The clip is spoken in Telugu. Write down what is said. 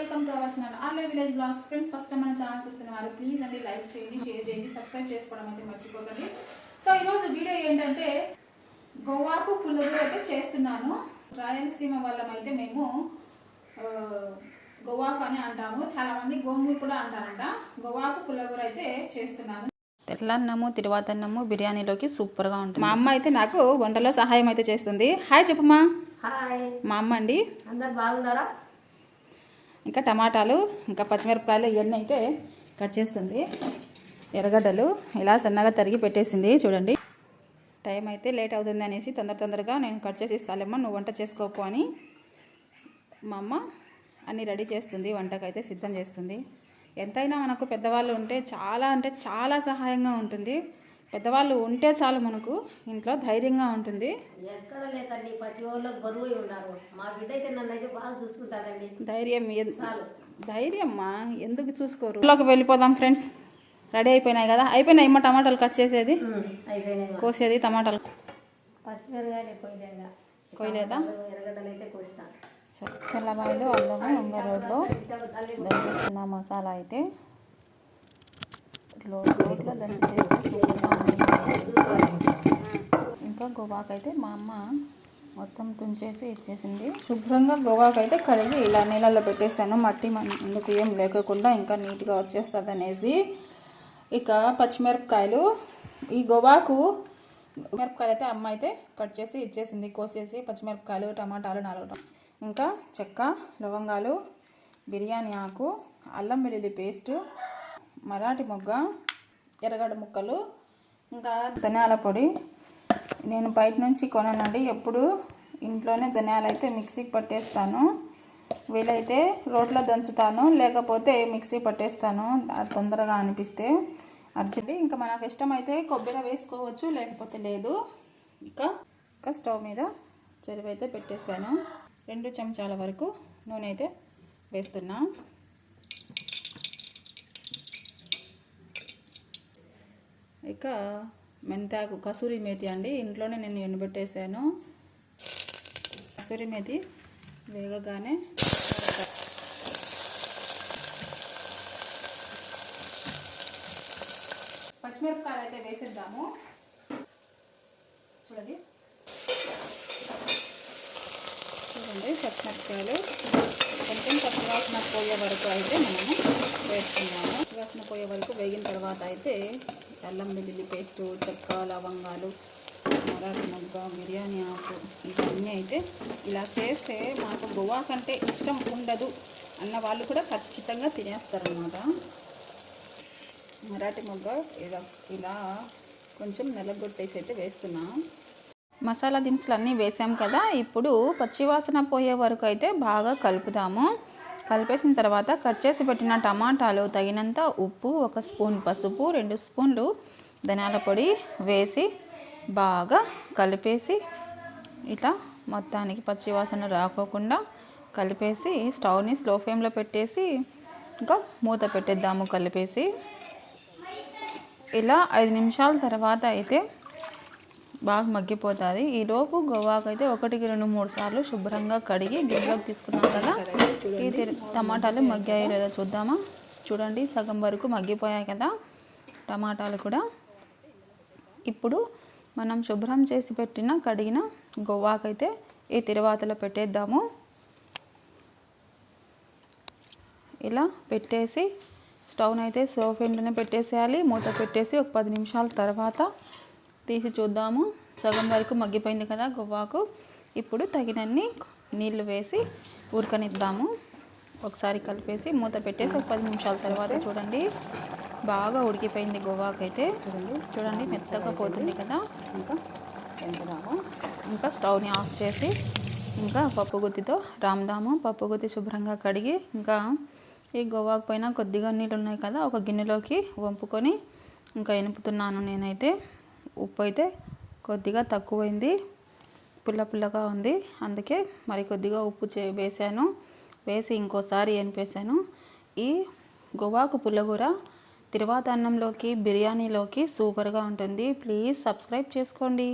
Welcome to our channel ఆర్లే village vlogs friends first time మన ఛానల్ చూస్తున్న వారు ప్లీజ్ అండి లైక్ చేయండి షేర్ చేయండి సబ్స్క్రైబ్ చేసుకోవడం అయితే మర్చిపోకండి. సో ఈరోజు వీడియో ఏంటంటే గోవాకు పుల్లగూర అయితే చేస్తున్నాను. రాయలసీమ వాళ్ళం అయితే మేము గోవాకు అని అంటాము. చాలా మంది గోంగూర కూడా అంటారంట. గోవాకు పుల్లగూర అయితే చేస్తున్నాను. తెల్లన్నము తిరువాతన్నము బిర్యానీలోకి సూపర్గా ఉంటుంది. మా అమ్మ అయితే నాకు వంటలో సహాయం అయితే చేస్తుంది. హాయ్ చెప్పమ్మా. హాయ్ మా అమ్మ అండి. అందరు బాగున్నారా? ఇంకా టమాటాలు ఇంకా పచ్చిమిరపకాయలు ఇవన్నీ అయితే కట్ చేస్తుంది. ఎర్రగడ్డలు ఇలా సన్నగా తరిగి పెట్టేసింది చూడండి. టైం అయితే లేట్ అవుతుంది అనేసి తొందర తొందరగా నేను కట్ చేసి ఇస్తాలేమ్మా నువ్వు వంట చేసుకోకు అని మా అమ్మ అన్నీ రెడీ చేస్తుంది వంటకైతే సిద్ధం చేస్తుంది. ఎంతైనా మనకు పెద్దవాళ్ళు ఉంటే చాలా అంటే చాలా సహాయంగా ఉంటుంది. పెద్దవాళ్ళు ఉంటే చాలు మనకు ఇంట్లో ధైర్యంగా ఉంటుంది. ఎక్కడ లేదండి ప్రతి వాళ్ళకి బరువు ఉన్నారు మా బిడ్డ అయితే నన్ను అయితే బాగా చూసుకుంటారండి. ధైర్యం ధైర్యమ్మా ఎందుకు చూసుకోరు? ఇంట్లోకి వెళ్ళిపోదాం ఫ్రెండ్స్. రెడీ అయిపోయినాయి కదా? అయిపోయినాయి అమ్మ టమాటాలు కట్ చేసేది? మా. కోసేది టమాటాలు. కోయలేదా తెల్లబాయలు అల్లము ఉంగరోడ్లో దంచేస్తున్న మసాలా అయితే లో రోట్లో లంచ్ చేస్తే సూపర్గా ఇంకా గోవాకు అయితే మా అమ్మ మొత్తం తుంచేసి ఇచ్చేసింది. శుభ్రంగా గోవాకు అయితే కడిగి ఇలా నీళ్ళలో పెట్టేశాను. మట్టి మన- ఎందుకు ఏం లేకుండా ఇంకా నీట్గా వచ్చేస్తుంది అనేసి ఇక పచ్చిమిరపకాయలు. ఈ గోవాకు మిరపకాయలు అయితే అమ్మ అయితే కట్ చేసి ఇచ్చేసింది. కోసేసి పచ్చిమిరపకాయలు టమాటాలు నాలుగు ఇంకా చెక్క లవంగాలు బిర్యానీ ఆకు అల్లం వెల్లుల్లి పేస్టు మరాఠీ మొగ్గ ఎర్రగడ్డ ముక్కలు ఇంకా ధనియాల పొడి. నేను బయట నుంచి కొననండి. ఎప్పుడు ఇంట్లోనే ధనియాలు అయితే మిక్సీకి పట్టేస్తాను. వీలైతే రోట్లో దంచుతాను. లేకపోతే మిక్సీ పట్టేస్తాను. తొందరగా అనిపిస్తే అర్జెంట్ ఇంకా మనకు ఇష్టమైతే కొబ్బరి వేసుకోవచ్చు లేకపోతే లేదు. ఇంకా ఇంకా స్టవ్ మీద చెరువు అయితే పెట్టేశాను. రెండు చెంచాల వరకు నూనె అయితే వేస్తున్నాను ఇక మెంతాకు కసూరి మేతి అండి. ఇంట్లోనే నేను ఎండబెట్టేశాను కసూరి మేతి వేగగానే పచ్చిమిరపకాయలు అయితే వేసేద్దాము. చూడండి. చూడండి పచ్చిమిరపకాయలు. కొంచెం పచ్చివాసన పోయే వరకు అయితే మనము వేస్తున్నాము పచ్చివాసన పోయే వరకు వేగిన తర్వాత అయితే అల్లం వెల్లుల్లి పేస్టు చెక్క లవంగాలు మరాఠీ మొగ్గ బిర్యానీ ఆకు ఇవన్నీ అయితే ఇలా చేస్తే మాకు గోవా కంటే ఇష్టం ఉండదు అన్న వాళ్ళు కూడా ఖచ్చితంగా తినేస్తారనమాట మరాఠీ మొగ్గ ఇలా ఇలా కొంచెం నల్లగొట్టేసి అయితే వేస్తున్నా. మసాలా దినుసులు అన్నీ వేసాం కదా ఇప్పుడు పచ్చివాసన పోయే వరకు అయితే బాగా కలుపుదాము. కలిపేసిన తర్వాత కట్ చేసి పెట్టిన టమాటాలు తగినంత ఉప్పు ఒక స్పూన్ పసుపు రెండు స్పూన్లు ధనియాల పొడి వేసి బాగా కలిపేసి ఇట్లా మొత్తానికి పచ్చివాసన రాకోకుండా కలిపేసి స్టవ్ని స్లో ఫ్లేమ్లో పెట్టేసి ఇంకా మూత పెట్టేద్దాము కలిపేసి. ఇలా ఐదు నిమిషాల తర్వాత అయితే బాగా మగ్గిపోతుంది. ఈలోపు గోవాకు అయితే ఒకటికి రెండు మూడు సార్లు శుభ్రంగా కడిగి గిన్నెలోకి తీసుకున్నాం కదా. ఈ టమాటాలు మగ్గాయో లేదో చూద్దామా. చూడండి సగం వరకు మగ్గిపోయాయి కదా టమాటాలు కూడా. ఇప్పుడు మనం శుభ్రం చేసి పెట్టిన కడిగిన గోవాకైతే ఈ తిరువాతలో పెట్టేద్దాము. ఇలా పెట్టేసి స్టవ్ అయితే స్లో ఫ్లేమ్లోనే పెట్టేసేయాలి. మూత పెట్టేసి ఒక పది నిమిషాల తర్వాత తీసి చూద్దాము. సగం వరకు మగ్గిపోయింది కదా గువ్వాకు. ఇప్పుడు తగినన్ని నీళ్ళు వేసి ఉడకనిద్దాము ఒకసారి కలిపేసి మూత పెట్టేసి ఒక పది నిమిషాల తర్వాత చూడండి. బాగా ఉడికిపోయింది గోవాకు అయితే చూడండి మెత్తగా పోతుంది కదా. ఇంకా ఇంకా స్టవ్ని ఆఫ్ చేసి ఇంకా పప్పు గుత్తితో రామ్దాము. పప్పు గుత్తి శుభ్రంగా కడిగి ఇంకా ఈ గోవాకు పైన కొద్దిగా నీళ్ళు ఉన్నాయి కదా ఒక గిన్నెలోకి వంపుకొని ఇంకా ఎనుపుతున్నాను నేనైతే. ఉప్పు అయితే కొద్దిగా తక్కువైంది. పుల్ల పుల్లగా ఉంది. అందుకే మరి కొద్దిగా ఉప్పు చే వేసాను వేసి ఇంకోసారి ఎనిపేసాను ఈ గోవాకు పుల్లగూర తిరువాత అన్నంలోకి బిర్యానీలోకి సూపర్గా ఉంటుంది. ప్లీజ్ సబ్స్క్రైబ్ చేసుకోండి.